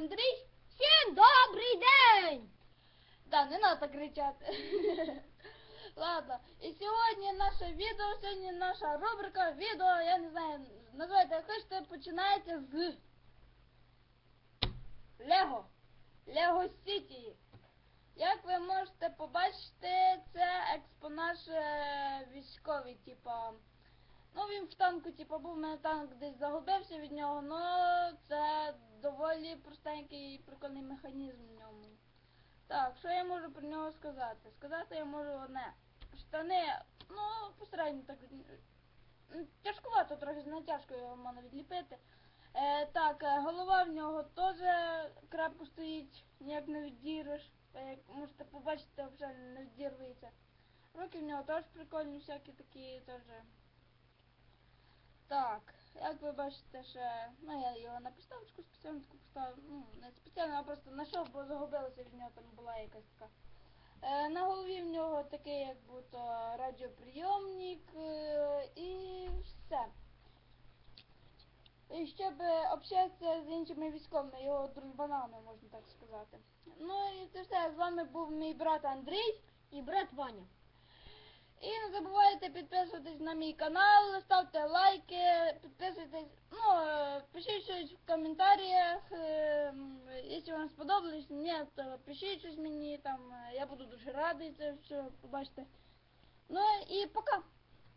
Андрій. Всім добрий день! Да, не треба кричати. Ладно, і сьогодні наше відео, сьогодні наша рубрика відео, я не знаю, називайте як хочете, починається з Лего. Лего Сіті. Як ви можете побачити, це експонаж э, військовий, типа. Ну він в танку, типа, був, у мене танк десь загубився від нього, але простенький прикольний механізм в ньому. Так, що я можу про нього сказати? Сказати я можу одне. Штани, ну, посередньо так. Тяжкувато трохи натяжкою його можна відліпити. Е, так, е, голова в нього теж крепко стоїть, ніяк не віддіриш. Як можете побачити, взагалі не віддірвається. Руки в нього теж прикольні, всякі такі теж. Так, як ви бачите, ще, ну я його на підставочку спеціально поставив, ну не спеціально, а просто знайшов, бо загубилася від нього там була якась така. Е, на голові в нього такий, як будто радіоприйомник е, і все. І щоб общатися з іншими військовими, його дружбанами, можна так сказати. Ну і це все. З вами був мій брат Андрій. І брат Ваня. І не забувайте підписуватись на мій канал, ставте лайки, підписуйтесь, ну, е, пишіть щось в коментарях. Якщо вам сподобалось, ні, то пишіть щось мені, там, е, я буду дуже радий це все побачити. Ну і пока!